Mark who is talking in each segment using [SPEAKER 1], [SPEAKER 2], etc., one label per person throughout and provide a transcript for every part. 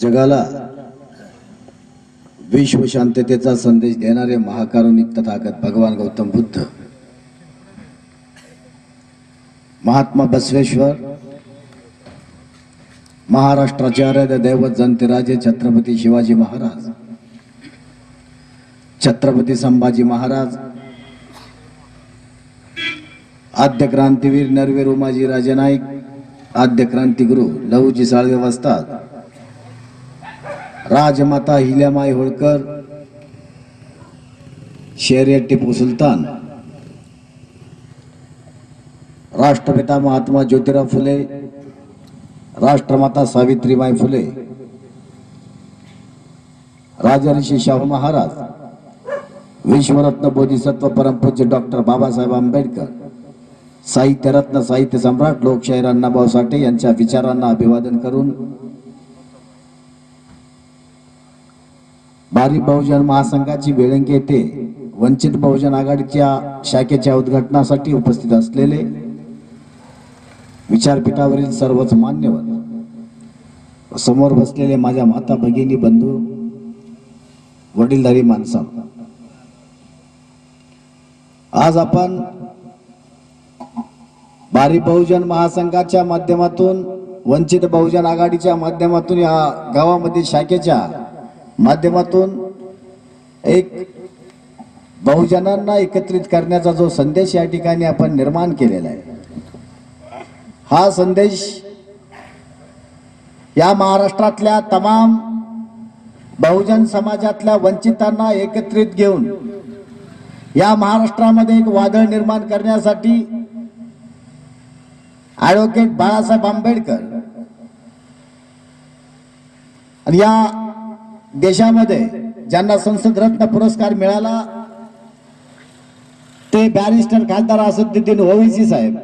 [SPEAKER 1] जगाला विश्व शांततेचा संदेश देणारे महाकारुणिक तथागत भगवान गौतम बुद्ध महात्मा बसवेश्वर महाराष्ट्राचे आराध्य दैवत जनतेराजे छत्रपती शिवाजी महाराज छत्रपती संभाजी महाराज आद्य क्रांतीवीर नरवीर उमाजी राजे नाईक आद्य क्रांतिगुरु लहूजी साळवे वस्ताद राजमाता हिल्यामाई होळकर शेरियत टिपू सुलतान राष्ट्रपिता महात्मा ज्योतिराव फुले राष्ट्रमाता सावित्रीबाई फुले राजर्षी शाहू महाराज विश्वरत्न बोधिसत्व परमपूज्य डॉक्टर बाबासाहेब आंबेडकर साहित्यरत्न साहित्य सम्राट लोकशाहीर अण्णाभाऊ साठे यांच्या विचारांना अभिवादन करून बारी बहुजन महासंघाची वेळंगी येथे वंचित बहुजन आघाडीच्या शाखेच्या उद्घाटनासाठी उपस्थित असलेले विचारपीठावरील सर्वच मान्यवर समोर बसलेले माझ्या माता भगिनी बंधू वडीलधारी माणसा. आज आपण बारी बहुजन महासंघाच्या माध्यमातून वंचित बहुजन आघाडीच्या माध्यमातून या गावामध्ये शाखेच्या माध्यमातून एक बहुजनांना एकत्रित करण्याचा जो संदेश या ठिकाणी आपण निर्माण केलेला आहे. हा संदेश या महाराष्ट्रातल्या तमाम बहुजन समाजातल्या वंचितांना एकत्रित घेऊन या महाराष्ट्रामध्ये एक वादळ निर्माण करण्यासाठी ॲडव्होकेट बाळासाहेब आंबेडकर आणि या देशामध्ये ज्यांना संसद रत्न पुरस्कार मिळाला ते बॅरिस्टर खासदार असदुद्दीन ओवेसी साहेब.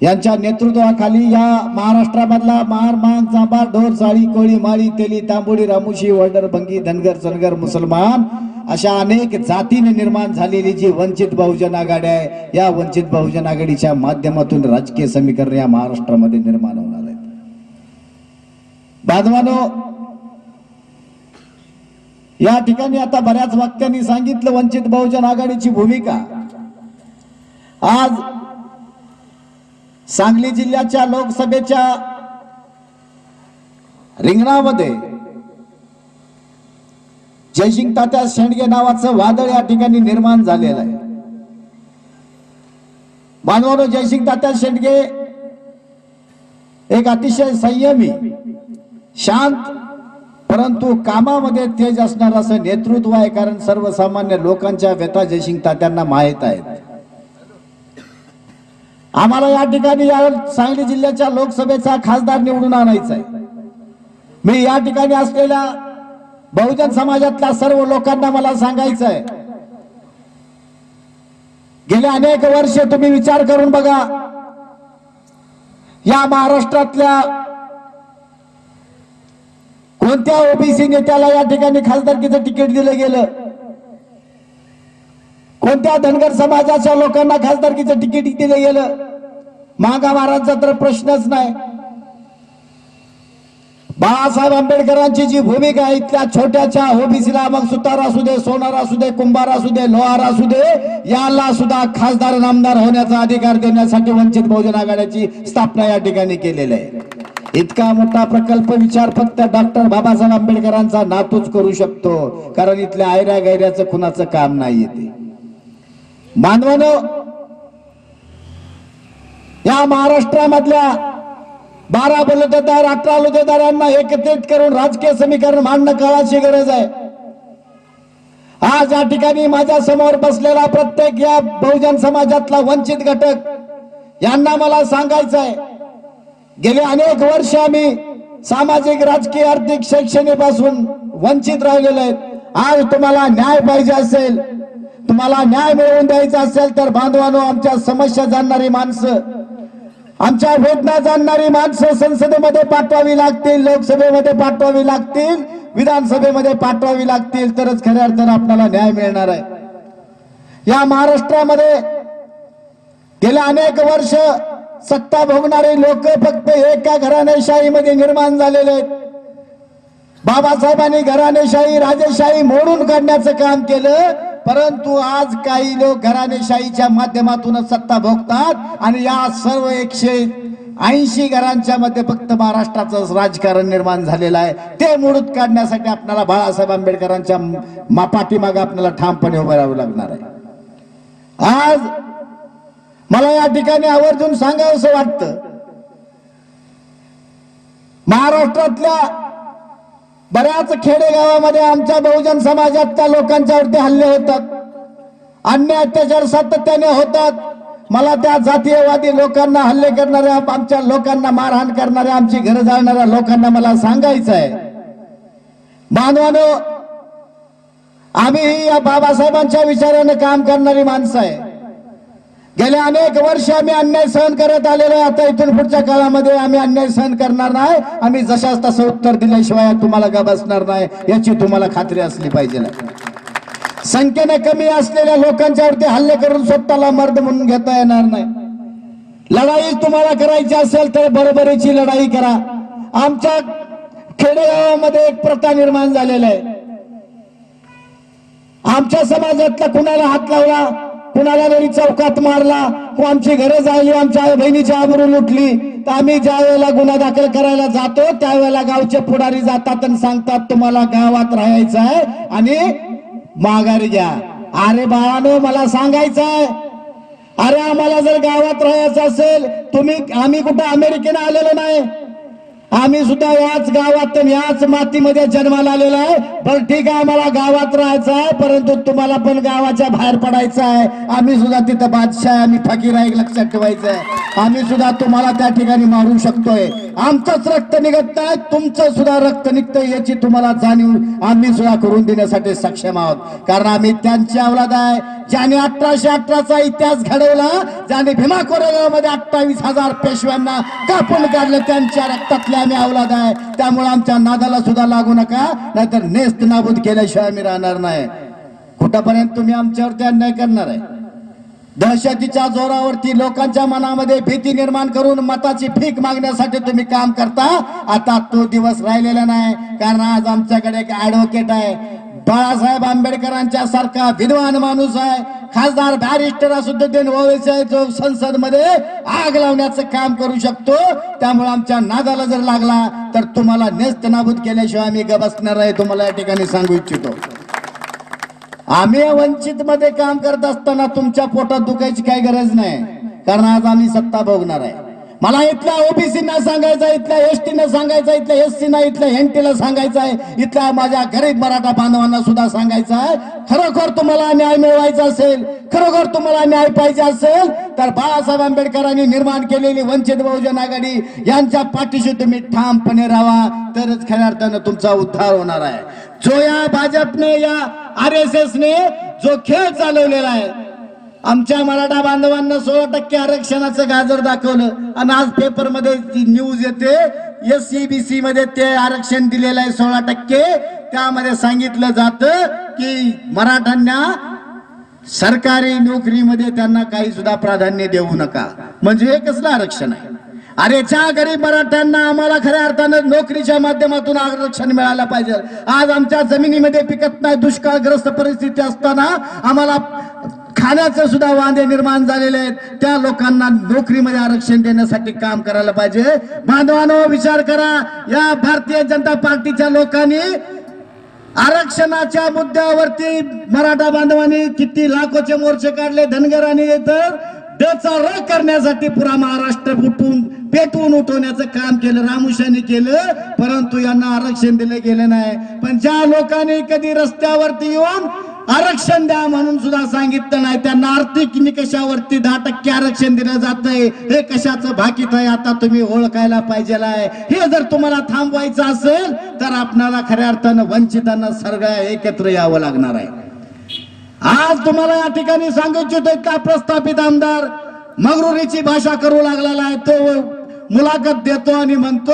[SPEAKER 1] यांच्या नेतृत्वाखाली या महाराष्ट्रामधला महार मान चांबार ढोर साळी कोळी माळी तेली तांबोळी रामुशी वडर भंगी धनगर सनगर मुसलमान अशा अनेक जातीने निर्माण झालेली जी वंचित बहुजन आघाडी आहे या वंचित बहुजन आघाडीच्या माध्यमातून राजकीय समीकरण या महाराष्ट्रामध्ये निर्माण होणार आहेत. बांधवानो या ठिकाणी आता बऱ्याच वक्त्यांनी सांगितलं वंचित बहुजन आघाडीची भूमिका. आज सांगली जिल्ह्याच्या लोकसभेच्या रिंगणामध्ये जयसिंग तात्या शेंडगे नावाचं वादळ या ठिकाणी निर्माण झालेलं आहे. मानवानो जयसिंग तात्या शेंडगे एक अतिशय संयमी शांत परंतु कामामध्ये तेज असणार असं नेतृत्व आहे कारण सर्वसामान्य लोकांच्या व्यथा जयसिंग तात्यांना माहीत आहेत. आम्हाला या ठिकाणी या सांगली जिल्ह्याच्या लोकसभेचा खासदार निवडून आणायचा आहे. मी या ठिकाणी असलेल्या बहुजन समाजातल्या सर्व लोकांना मला सांगायचं आहे. गेले अनेक वर्ष तुम्ही विचार करून बघा या महाराष्ट्रातल्या कोणत्या ओबीसी नेत्याला या ठिकाणी खासदारकीचं तिकीट दिलं गेलं. कोणत्या धनगर समाजाच्या लोकांना खासदारकीचं तिकीट दिलं गेलं? मागा तर प्रश्नच नाही. बाळासाहेब आंबेडकरांची जी भूमिका आहे त्या छोट्याच्या ओबीसीला मग सुतार असू दे सोनार असू दे कुंभार असू दे लोहार असू दे याला सुद्धा खासदार नामदार होण्याचा अधिकार देण्यासाठी वंचित बहुजन आघाड्याची स्थापना या ठिकाणी केलेली आहे. इतका मोठा प्रकल्प विचार फक्त डॉक्टर बाबासाहेब आंबेडकरांचा नातूच करू शकतो कारण इथल्या आयऱ्या गैऱ्याचं कुणाचं काम नाही येते मानवानं या महाराष्ट्रामधल्या बारा बलुतेदार अठरा बलुतेदारांना एकत्रित करून राजकीय समीकरण मांडणं काळाची गरज आहे. आज या ठिकाणी माझ्यासमोर बसलेला प्रत्येक या बहुजन समाजातला वंचित घटक यांना मला सांगायचं आहे गेले अनेक वर्ष आम्ही सामाजिक राजकीय आर्थिक शैक्षणिकपासून वंचित राहिलेलो आहेत. आज तुम्हाला न्याय पाहिजे असेल तुम्हाला न्याय मिळवून द्यायचा असेल तर बांधवानो आमच्या समस्या जाणणारी माणसं आमच्या वेदना जाणणारी माणसं संसदेमध्ये पाठवावी लागतील लोकसभेमध्ये पाठवावी लागतील विधानसभेमध्ये पाठवावी लागतील. तरच खऱ्या अर्थानं आपल्याला न्याय मिळणार आहे. या महाराष्ट्रामध्ये गेल्या अनेक वर्ष सत्ता भोगणारे लोक फक्त एका घराणेशाहीमध्ये निर्माण झालेले आहेत. बाबासाहेबांनी घराणेशाही राजेशाही मोडून काढण्याचं काम केलं परंतु आज काही लोक घराणेशाहीच्या माध्यमातूनच सत्ता भोगतात आणि या सर्व एकशे ऐंशी घरांच्या मध्ये फक्त महाराष्ट्राचं राजकारण निर्माण झालेलं आहे. ते मोडून काढण्यासाठी आपल्याला बाळासाहेब आंबेडकरांच्या मा- पाठीमागे आपल्याला ठामपणे उभं राहावं लागणार आहे. आज मला या ठिकाणी आवर्जून सांगावंसं वाटतं. महाराष्ट्रातल्या बऱ्याच खेडेगावामध्ये आमच्या बहुजन समाजातल्या लोकांच्यावरती हल्ले होतात. अन्य अत्याचार सातत्याने होतात. मला त्या जातीयवादी लोकांना हल्ले करणाऱ्या आमच्या लोकांना मारहाण करणाऱ्या आमची घर जाळणाऱ्या लोकांना मला सांगायचं आहे. मानवानो आम्ही या बाबासाहेबांच्या विचाराने काम करणारी माणसं आहे. गेल्या अनेक वर्ष आम्ही अन्याय सहन करत आलेलो आहे. आता इथून पुढच्या काळामध्ये आम्ही अन्याय सहन करणार नाही. आम्ही जशाच तसं उत्तर दिल्याशिवाय तुम्हाला का बसणार नाही याची तुम्हाला खात्री असली पाहिजे संख्येने कमी असलेल्या लोकांच्यावरती हल्ले करून स्वतःला मर्द म्हणून घेता येणार नाही. लढाई तुम्हाला करायची असेल तर बरोबरीची लढाई करा. आमच्या खेडेगावामध्ये एक प्रथा निर्माण झालेला आहे. आमच्या समाजातला कुणाला हात लावला? कुणाला जरी चौकात मारला को आमची घरं जायली आमच्या आई बहिणीची आबरू लुटली. तर आम्ही ज्या वेळेला गुन्हा दाखल करायला जातो त्यावेळेला गावचे पुढारी जातात आणि सांगतात तुम्हाला गावात राहायचं आहे आणि माघारी घ्या. अरे बाळानो मला सांगायचं आहे. अरे आम्हाला जर गावात राहायचं असेल तुम्ही आम्ही कुठं अमेरिकेनं आलेलो नाही? आम्ही सुद्धा याच गावात याच मातीमध्ये जन्माला आलेलो आहे. पण ठीक आहे आम्हाला गावात राहायचं आहे परंतु तुम्हाला पण गावाच्या बाहेर पडायचं आहे. आम्ही सुद्धा तिथं बादशाह आहे, आम्ही फकीर आहे लक्षात ठेवायचं आहे आम्ही सुद्धा तुम्हाला त्या ठिकाणी मारू शकतोय. आमचंच रक्त निघत नाही तुमचं सुद्धा रक्त निघतंय याची तुम्हाला जाणीव आम्ही सुद्धा करून देण्यासाठी सक्षम आहोत. कारण आम्ही त्यांची अवलाद आहे. ज्याने अठराशे अठराचा इतिहास घडवला ज्याने भीमा कोरेगावमध्ये अठ्ठावीस हजार पेशव्यांना कापून काढलं त्यांच्या रक्तातल्या आम्ही अवलाद आहे. त्यामुळे आमच्या नादाला सुद्धा लागू नका. नाहीतर नेस्त नाबूद केल्याशिवाय आम्ही राहणार नाही. कुठपर्यंत तुम्ही आमच्यावरती अन्याय करणार आहे? दहशतीच्या जोरावरती लोकांच्या मनामध्ये भीती निर्माण करून मताची फीक मागण्यासाठी तुम्ही काम करता. आता तो दिवस राहिलेला नाही. कारण आज आमच्याकडे एक ऍडव्होकेट आहे. बाळासाहेब आंबेडकरांच्या सारखा विद्वान माणूस आहे. खासदार बॅरिस्टर असुद्दीन ओवैसी आहे जो संसदमध्ये आग लावण्याचं काम करू शकतो. त्यामुळे आमच्या नादाला जर लागला तर तुम्हाला नेस्त नाबूद केल्याशिवाय आम्ही ग बसणार आहे. तुम्हाला या ठिकाणी सांगू इच्छितो. आम्ही वंचित मध्ये काम करत असताना तुमच्या पोटात दुखायची काही गरज नाही. कारण आज आम्ही सत्ता भोगणार आहे. मला इथल्या ओबीसीना सांगायचं आहे, इथल्या एसटीनं सांगायचं आहे, इथल्या एससीना इथल्या एनटीला सांगायचं आहे. इथल्या माझ्या गरीब मराठा बांधवांना सुद्धा सांगायचं आहे. खरोखर तुम्हाला न्याय मिळवायचा असेल खरोखर तुम्हाला न्याय पाहिजे असेल तर बाळासाहेब आंबेडकरांनी निर्माण केलेली वंचित बहुजन आघाडी यांच्या पाठीशी तुम्ही ठामपणे राहा. तरच खऱ्या अर्थानं तुमचा उद्धार होणार आहे. जो या भाजपने या आर एस एसने जो खेळ चालवलेला आहे आमच्या मराठा बांधवांना सोळा टक्के आरक्षणाचं गाजर दाखवलं. आणि आज पेपरमध्ये ती न्यूज येते. एस सीबीसी बी सी मध्ये ते आरक्षण दिलेलं आहे सोळा टक्के. त्यामध्ये सांगितलं जात की मराठ्यांना सरकारी नोकरीमध्ये त्यांना काही सुद्धा प्राधान्य देऊ नका. म्हणजे हे कसलं आरक्षण आहे? अरे ज्या गरीब मराठ्यांना आम्हाला खऱ्या अर्थानं नोकरीच्या माध्यमातून आरक्षण मिळायला पाहिजे. आज आमच्या जमिनीमध्ये पिकत नाही दुष्काळग्रस्त परिस्थिती असताना आम्हाला खाण्याचे सुद्धा वांदे निर्माण झालेले आहेत. त्या लोकांना नोकरीमध्ये आरक्षण देण्यासाठी काम करायला पाहिजे. बांधवानो विचार करा. या भारतीय जनता पार्टीच्या लोकांनी आरक्षणाच्या मुद्द्यावरती मराठा बांधवांनी किती लाखोचे मोर्चे काढले धनगरांनी तर त्याचा र करण्यासाठी पुरा महाराष्ट्र फुटून पेटवून उठवण्याचं काम केलं रामुशाने केलं परंतु यांना आरक्षण दिले गेले नाही. पण ज्या लोकांनी कधी रस्त्यावरती येऊन आरक्षण द्या म्हणून सुद्धा सांगितलं नाही. त्यांना आर्थिक निकषावरती दहा टक्के आरक्षण दिलं जात आहे हे कशाचं भाकीत आहे? आता तुम्ही ओळखायला पाहिजे आहे. हे जर तुम्हाला थांबवायचं असेल तर आपणाला खऱ्या अर्थानं वंचितांना सगळ्या एकत्र यावं लागणार आहे. आज तुम्हाला या ठिकाणी सांगू इच्छितो का प्रस्थापित आमदार? मगरुरीची भाषा करू लागलेला आहे. तो मुलाखत देतो आणि म्हणतो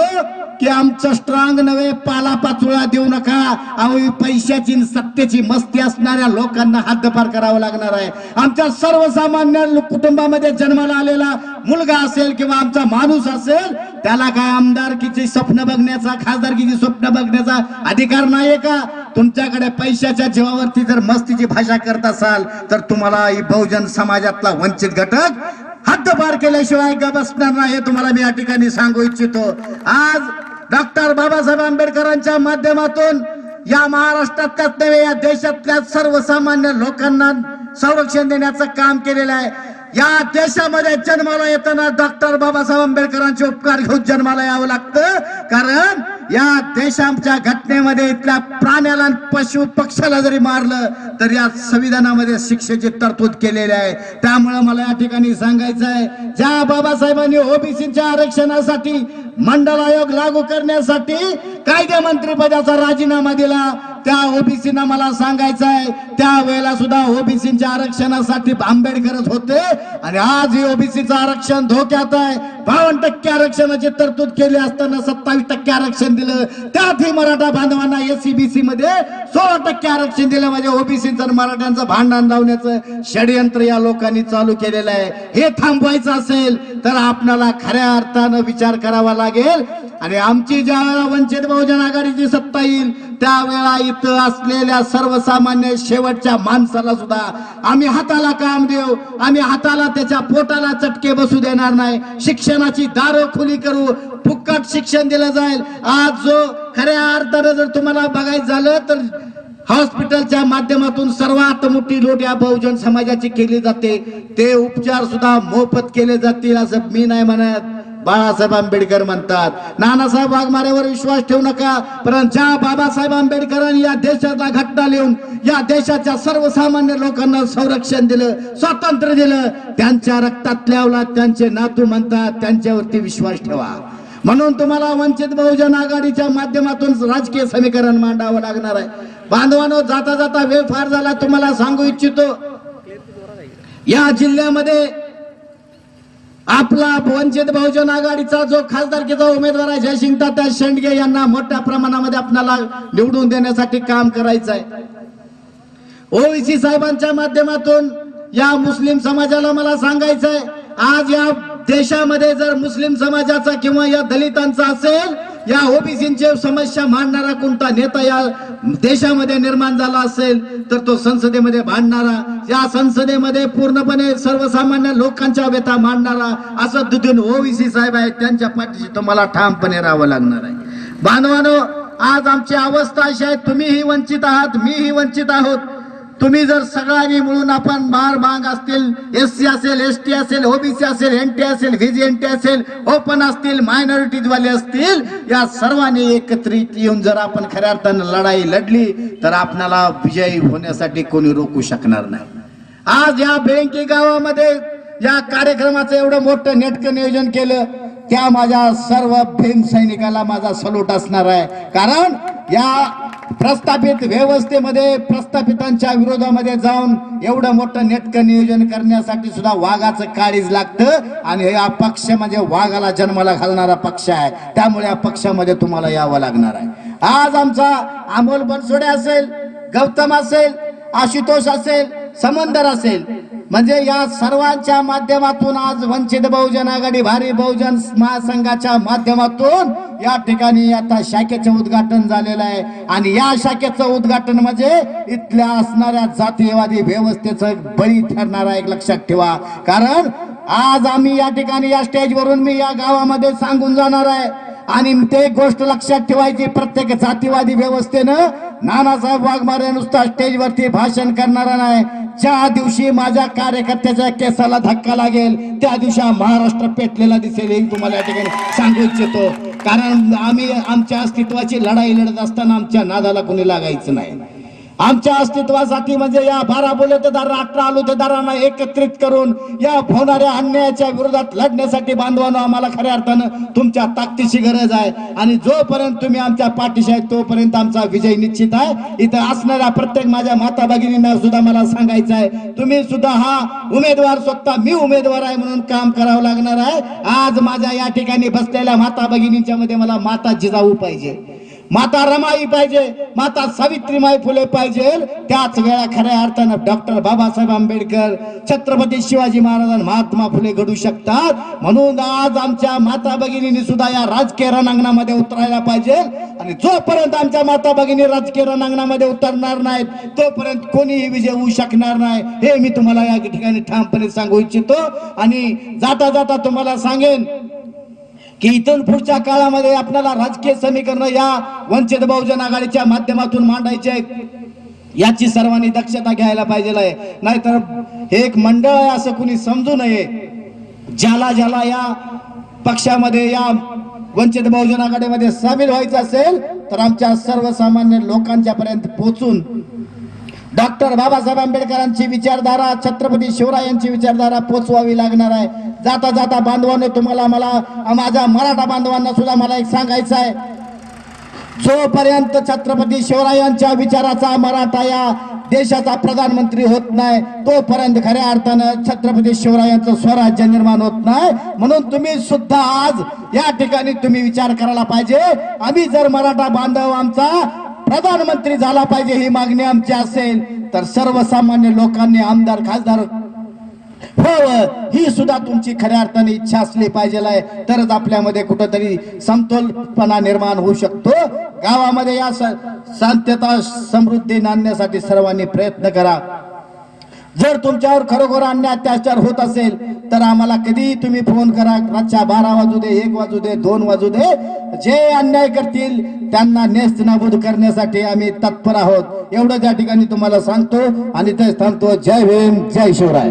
[SPEAKER 1] की आमचं स्ट्रॉंग नव्हे पाला पाचोळा देऊ नका. अहो पैशाची सत्तेची मस्ती असणाऱ्या लोकांना हद्दपार करावं लागणार आहे. आमच्या सर्वसामान्य कुटुंबामध्ये जन्माला आलेला मुलगा असेल किंवा आमचा माणूस असेल त्याला काय आमदारकीची स्वप्न बघण्याचा खासदारकीची स्वप्न बघण्याचा अधिकार नाही का? तुमच्याकडे पैशाच्या जीवावरती जर मस्तीची भाषा करत असाल तर तुम्हाला ही बहुजन समाजातला वंचित घटक हद्दपार केल्याशिवाय ग बसणार नाही हे तुम्हाला मी या ठिकाणी सांगू इच्छितो. आज डॉक्टर बाबासाहेब आंबेडकरांच्या माध्यमातून या महाराष्ट्रातल्याच नव्हे या देशातल्या सर्वसामान्य लोकांना संरक्षण देण्याचं काम केलेलं आहे. या देशामध्ये जन्माला येताना डॉक्टर बाबासाहेब आंबेडकरांचे उपकार घेऊन जन्माला यावं लागतं. कारण या देशाच्या घटनेमध्ये इथल्या प्राण्याला पशु पक्षाला जरी मारलं तर या संविधानामध्ये शिक्षेची तरतूद केलेली आहे. त्यामुळे मला या ठिकाणी सांगायचं आहे ज्या बाबासाहेबांनी ओबीसीच्या आरक्षणासाठी मंडल आयोग लागू करण्यासाठी कायदे मंत्रिपदाचा राजीनामा दिला त्या ओबीसीना मला सांगायचं आहे त्यावेळेला सुद्धा ओबीसीच्या आरक्षणासाठी आंबेडकरच होते. आणि आज हे ओबीसीचं आरक्षण धोक्यात आहे. बावन्न टक्के आरक्षणाची तरतूद केली असताना सत्तावीस टक्के आरक्षण दिलं. त्यातही मराठा बांधवांना एसीबीसी मध्ये सोळा टक्के आरक्षण दिलं. म्हणजे ओबीसीचं आणि मराठ्यांचं भांडण लावण्याचं षडयंत्र या लोकांनी चालू केलेलं आहे. हे थांबवायचं असेल तर आपल्याला खऱ्या अर्थानं विचार करावा लागेल. आणि आमची ज्या वंचित बहुजन आघाडीची सत्ता येईल त्यावेळा इथं असलेल्या सर्वसामान्य शेवटच्या माणसाला सुद्धा आम्ही हाताला काम देऊ आम्ही हाताला त्याच्या पोटाला चटके बसू देणार नाही. शिक्षणाची दारं खुली करू फुक्कट शिक्षण दिलं जाईल. आज जो खऱ्या अर्थानं जर तुम्हाला बघायचं झालं तर हॉस्पिटलच्या माध्यमातून सर्वात मोठी लोट या बहुजन समाजाची केली जाते. ते उपचार सुद्धा मोफत केले जातील असं मी नाही म्हणत. बाळासाहेब आंबेडकर म्हणतात. नानासाहेब वाघमारेवर विश्वास ठेवू नका परंतु ज्या बाबासाहेब आंबेडकरांनी या देशाचा घटना लिहून या देशाच्या सर्वसामान्य लोकांना संरक्षण दिलं स्वातंत्र्य दिलं त्यांच्या रक्तातल्या अवलाद त्यांचे नातू म्हणतात त्यांच्यावरती विश्वास ठेवा. म्हणून तुम्हाला वंचित बहुजन आघाडीच्या माध्यमातून राजकीय समीकरण मांडावं लागणार आहे. बांधवानो जाता जाता वेळ फार झाला तुम्हाला सांगू इच्छितो. या जिल्ह्यामध्ये आपला वंचित बहुजन आघाडीचा जो खासदारकीचा उमेदवार आहे जयसिंग तात्या शेंडगे यांना मोठ्या प्रमाणामध्ये आपल्याला निवडून देण्यासाठी काम करायचं आहे ओवीसी साहेबांच्या माध्यमातून या मुस्लिम समाजाला मला सांगायचं आहे आज या देशामध्ये जर मुस्लिम समाजाचा किंवा या दलितांचा असेल या ओबीसीचे समस्या मांडणारा कोणता नेता या देशामध्ये निर्माण झाला असेल तर तो संसदेमध्ये भांडणारा या संसदेमध्ये पूर्णपणे सर्वसामान्य लोकांच्या व्यथा मांडणारा असं दुधून ओबीसी साहेब आहेत त्यांच्या पाठीशी तुम्हाला ठामपणे राहावं लागणार आहे. बांधवानो आज आमची अवस्था अशी आहे तुम्हीही वंचित आहात मीही वंचित आहोत. तुम्ही जर सगळ्यांनी मिळून आपण मार भांग असतील एस सी असेल एस टी असेल ओबीसी असेल एन टी असेल व्हीजी एन टी असेल ओपन असतील मायनॉरिटीजवाले असतील या सर्वांनी एकत्रित येऊन जर आपण खऱ्या अर्थानं लढाई लढली तर आपल्याला विजयी होण्यासाठी कोणी रोखू शकणार नाही. आज या बेंकी गावामध्ये या कार्यक्रमाचं एवढं मोठं नेटकं नियोजन केलं त्या माझ्या सर्व भीम सैनिकाला माझा सलूट असणार आहे. कारण या प्रस्थापित व्यवस्थेमध्ये प्रस्थापितांच्या विरोधामध्ये जाऊन एवढं मोठं नेटकं नियोजन करण्यासाठी सुद्धा वाघाचं काळीज लागतं. आणि हा पक्ष म्हणजे वाघाला जन्माला घालणारा पक्ष आहे. त्यामुळे या पक्षामध्ये तुम्हाला यावं लागणार आहे. आज आमचा अमोल बनसोडे असेल गौतम असेल आशुतोष असेल समंदर असेल म्हणजे या सर्वांच्या माध्यमातून आज वंचित बहुजन आघाडी भारी बहुजन महासंघाच्या माध्यमातून या ठिकाणी आता शाखेचं उद्घाटन झालेलं आहे. आणि या शाखेचं उद्घाटन म्हणजे इथल्या असणाऱ्या जातीयवादी व्यवस्थेचं बळी ठरणार एक लक्षात ठेवा. कारण आज आम्ही या ठिकाणी या स्टेजवरून मी या गावामध्ये सांगून जाणार आहे. आणि ते एक गोष्ट लक्षात ठेवायची प्रत्येक जातीवादी व्यवस्थेनं नानासाहेब वाघमारे नुसता स्टेजवरती भाषण करणारा नाही. ज्या दिवशी माझ्या कार्यकर्त्याच्या केसाला धक्का लागेल त्या दिवशी हा महाराष्ट्र पेटलेला दिसेल हे तुम्हाला या ठिकाणी सांगू इच्छितो. कारण आम्ही आमच्या अस्तित्वाची लढाई लढत असताना आमच्या नादाला कोणी लागायचं नाही. आमच्या अस्तित्वासाठी म्हणजे या बारा बुलेतेदार अठरा आलुतेदारांना एकत्रित करून या होणाऱ्या अन्यायाच्या विरोधात लढण्यासाठी बांधवांना आम्हाला खऱ्या अर्थानं तुमच्या ताकदीची गरज आहे. आणि जोपर्यंत तुम्ही आमच्या पाठीशी आहे तोपर्यंत आमचा विजय निश्चित आहे. इथं असणाऱ्या प्रत्येक माझ्या माता भगिनींना सुद्धा मला सांगायचं आहे तुम्ही सुद्धा हा उमेदवार स्वतः मी उमेदवार आहे म्हणून काम करावं लागणार आहे. आज माझ्या या ठिकाणी बसलेल्या माता भगिनींच्या मध्ये मला माता जिजाऊ पाहिजे माता रमाई पाहिजे माता सावित्रीमाई फुले पाहिजे. त्याच वेळा खऱ्या अर्थानं डॉक्टर बाबासाहेब आंबेडकर छत्रपती शिवाजी महाराज महात्मा फुले घडू शकतात. म्हणून आज आमच्या माता भगिनींनी सुद्धा या राजकीय रणांगणामध्ये उतरायला पाहिजे. आणि जोपर्यंत आमच्या माता भगिनी राजकीय रणांगणामध्ये उतरणार नाहीत तोपर्यंत कोणीही विजय होऊ शकणार नाही. हे मी तुम्हाला या ठिकाणी ठामपणे सांगू इच्छितो. आणि जाता जाता तुम्हाला सांगेन की इथून पुढच्या काळामध्ये आपल्याला राजकीय समीकरण या वंचित बहुजन आघाडीच्या माध्यमातून मांडायचे आहेत. याची सर्वांनी दक्षता घ्यायला पाहिजे आहे. नाहीतर हे एक मंडळ आहे असं कुणी समजू नये. ज्याला ज्याला या पक्षामध्ये या वंचित बहुजन आघाडीमध्ये सामील व्हायचं असेल तर आमच्या सर्वसामान्य लोकांच्या पर्यंत पोहोचून डॉक्टर बाबासाहेब आंबेडकरांची विचारधारा छत्रपती शिवरायांची विचारधारा पोचवावी लागणार आहे. जाता जाता बांधवांनो तुम्हाला मला माझ्या मराठा बांधवांना सुद्धा मला एक सांगायचं आहे. जोपर्यंत छत्रपती शिवरायांच्या विचाराचा मराठा या देशाचा प्रधानमंत्री होत नाही तोपर्यंत खऱ्या अर्थानं छत्रपती शिवरायांचं स्वराज्य निर्माण होत नाही. म्हणून तुम्ही सुद्धा आज या ठिकाणी तुम्ही विचार करायला पाहिजे. आम्ही जर मराठा बांधव आमचा प्रधानमंत्री झाला पाहिजे ही मागणी आमची असेल तर सर्वसामान्य लोकांनी आमदार खासदार हो ही सुद्धा तुमची खऱ्या अर्थाने इच्छा असली पाहिजे आहे. तरच आपल्यामध्ये कुठंतरी समतोलपणा निर्माण होऊ शकतो. गावामध्ये या स- शांतता समृद्धी नांदण्यासाठी सर्वांनी प्रयत्न करा. जर तुमच्यावर खरोखर अन्याय अत्याचार होत असेल तर आम्हाला कधीही तुम्ही फोन करा. रातच्या बारा वाजू दे एक वाजू दे दोन वाजू दे. जे अन्याय करतील त्यांना नेस्त नाबूद करण्यासाठी आम्ही तत्पर आहोत. एवढं त्या ठिकाणी तुम्हाला सांगतो. आणि ते सांगतो जय भीम जय शिवराय.